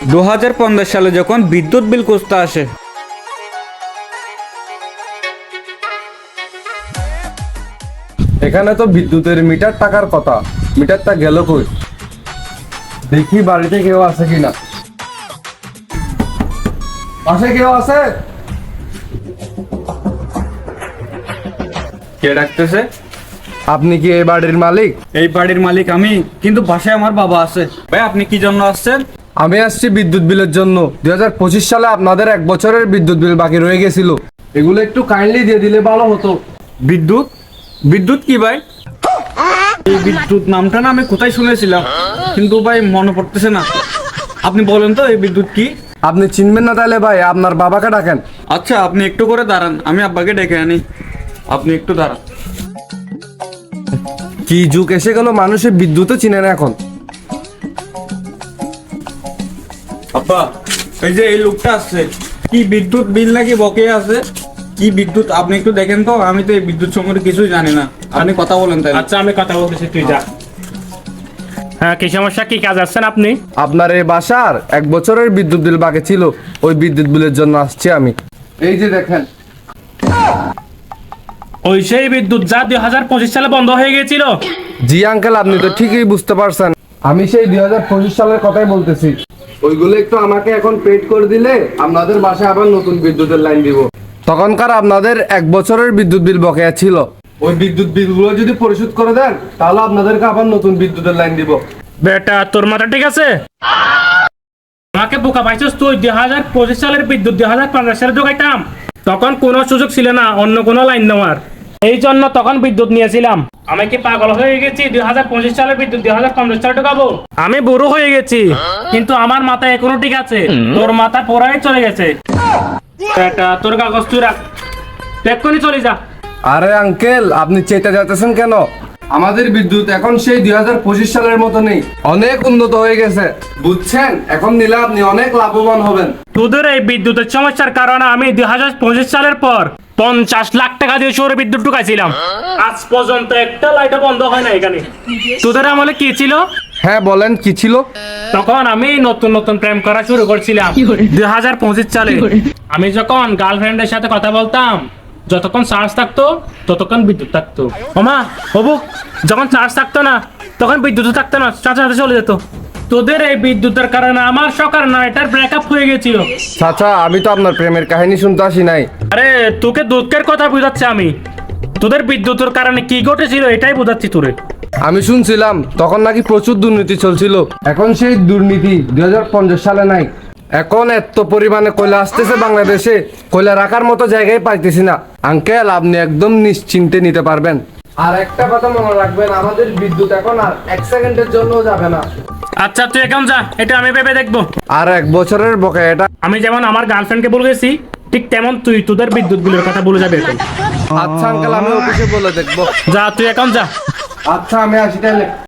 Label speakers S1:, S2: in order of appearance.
S1: দু হাজার পনেরো সালে যখন বিদ্যুৎ বিল খুঁজতে আসে
S2: এখানে তো বিদ্যুতের মিটার টাকার কথা। মিটারটা গেল কই? দেখি বাড়িতে কেউ আছে কিনা। পাশে কেউ আছে?
S1: কে ডাকতেছে?
S2: আপনি কি এই বাড়ির মালিক?
S1: এই বাড়ির মালিক আমি কিন্তু বাসায় আমার বাবা আছে। ভাই আপনি কি জন্য আসছেন?
S2: আমি আসছি বিদ্যুৎ বিলের জন্য। দু হাজার পঁচিশ সালে আপনাদের এক বছরের বিদ্যুৎ বিল বাকি রয়ে গেছিল। এগুলো একটু কাইন্ডলি দিয়ে দিলে ভালো হতো।
S1: বিদ্যুৎ? বিদ্যুৎ কি ভাই? এই বিদ্যুৎ নামটা না আমি কোথায় শুনেছিলাম। কিন্তু ভাই মনে পড়তেছে না। আপনি বলেন তো, এই বিদ্যুৎ কি?
S2: আপনি চিনবেন না তাহলে ভাই, আপনার বাবাকে ডাকেন।
S1: আচ্ছা আপনি একটু করে দাঁড়ান। আমি আব্বাকে ডেকে আনি। আপনি একটু দাঁড়ান।
S2: কি যুগ এসে গেল মানুষের বিদ্যুৎও চিনে না এখন।
S1: আব্বা এই যে এই লোকটা আসছে কি বিদ্যুৎ বিল নাকি বকে আছে? কি বিদ্যুৎ? আপনি একটু দেখেন তো আমি তো এই বিদ্যুৎ সম্পর্কে কিছুই জানি না। আপনি কথা বলেন তাই
S3: আচ্ছা আমি কথা বলতেছি তুই যা। হ্যাঁ কি সমস্যা? কি কাজ আসছেন আপনি?
S2: আপনার এই বাসার এক বছরের বিদ্যুৎ বিল বাকি ছিল ওই বিদ্যুৎ বিলের জন্য আসছি আমি। এই যে দেখেন।
S3: ওই সেই বিদ্যুৎ যা দুই হাজার পঁচিশ সালে বন্ধ হয়ে গিয়েছিল।
S2: জি আঙ্কেল আপনি তো ঠিকই বুঝতে পারছেন। আমি সেই দুই হাজার পঁচিশ সালের কথাই বলতেছি। ওইগুলো একটু আমাকে এখন পেড করে দিলে আপনাদের বাসায় আবার নতুন বিদ্যুতের লাইন দিব। তখনকার আপনাদের এক বছরের বিদ্যুৎ বিল বকেয়া ছিল। ওই বিদ্যুৎ বিলগুলো যদি পরিশোধ করে দেন তাহলে আপনাদেরকে আবার নতুন বিদ্যুতের লাইন দিব।
S3: বেটা তোর মাথা ঠিক আছে? আমাকে বোকা পাইছিস তুই? দুই হাজার পঁচিশ সালের বিদ্যুৎ দুই হাজার পঞ্চাশ সালে যোগাইতাম তখন কোনো সুযোগ ছিল না অন্য কোনো লাইন নেওয়ার। এই জন্য তখন বিদ্যুৎ নিয়েছিলাম। আমি কি পাগল হয়ে গেছি? দুই হাজার পঁচিশ সালের বিদ্যুৎ দুই হাজার পঞ্চাশ সালে ঢোকাবো? আমি বুড়ো হয়ে গেছি। কিন্তু আমার মাথা এখনও ঠিক আছে। তোর মাথা পুরাই চলে গেছে। তোর কাগজ তুই রাখ। এক্ষুনি চলে যা।
S2: আরে আঙ্কেল আপনি চেতে যাচ্ছেন কেন? আমাদের বিদ্যুৎ এখন সেই দুই হাজার পঁচিশ সালের মতো নেই। অনেক উন্নত হয়ে গেছে। বুঝছেন? এখন নিলে আপনি অনেক লাভবান হবেন।
S3: তোদের এই বিদ্যুতের সমস্যার কারণে আমি দুই হাজার পঁচিশ সালের পর পঞ্চাশ লাখ টাকা দিয়ে সৌর বিদ্যুৎ ঢুকাইছিলাম। আজ পর্যন্ত একটা লাইটও বন্ধ হয় না এখানে। তোদের আমলে কি ছিল?
S2: হ্যাঁ বলেন কি ছিল?
S3: তখন আমি নতুন নতুন প্রেম করা শুরু করছিলাম। দুই হাজার পঁচিশ সালে আমি যখন গার্লফ্রেন্ডের সাথে কথা বলতাম যতক্ষণ চার্জ থাকতো ততক্ষণ বিদ্যুৎ থাকতো। ওমা হবু যখন চার্জ থাকতো না তখন বিদ্যুৎ থাকতো না চার্জ হাতে চলে যেত। তোদের এই বিদ্যুতের কারণে আমার সকার নয়টার ব্রেকআপ হয়ে গেছিল।
S2: চাচা আমি তো আপনার প্রেমের কাহিনী শুনতে আসি নাই।
S3: আরে তোকে দুঃখের কথা বুঝাচ্ছি আমি। তোদের বিদ্যুতের কারণে কি ঘটেছিল এটাই বোঝাচ্ছি তোরে।
S2: আমি শুনছিলাম তখন নাকি প্রচুর দুর্নীতি চলছিল। এখন সেই দুর্নীতি দুই সালে নাই। এখন এত পরিমাণে কয়লা আসতেছে বাংলাদেশে কয়লা রাখার মতো জায়গায় পাইতেছি না। আঙ্কেল আপনি একদম নিশ্চিন্তে নিতে পারবেন। আর একটা কথা মনে রাখবেন আমাদের বিদ্যুৎ এখন আর এক সেকেন্ডের জন্য যাবে না।
S3: আচ্ছা তুই এখন যা এটা আমি ভেবে দেখব।
S2: আর এক বছরের বকেয়াটা
S3: আমি যেমন আমার গার্লফ্রেন্ডকে বলে গেছি ঠিক তেমন তুই তোদের বিদ্যুৎ বিলের কথা বলে যাবে এখন
S2: আচ্ছা আঙ্কেল আমি অফিসে বলে দেখব।
S3: যা তুই এখন যা।
S2: আচ্ছা আমি আসি তাহলে।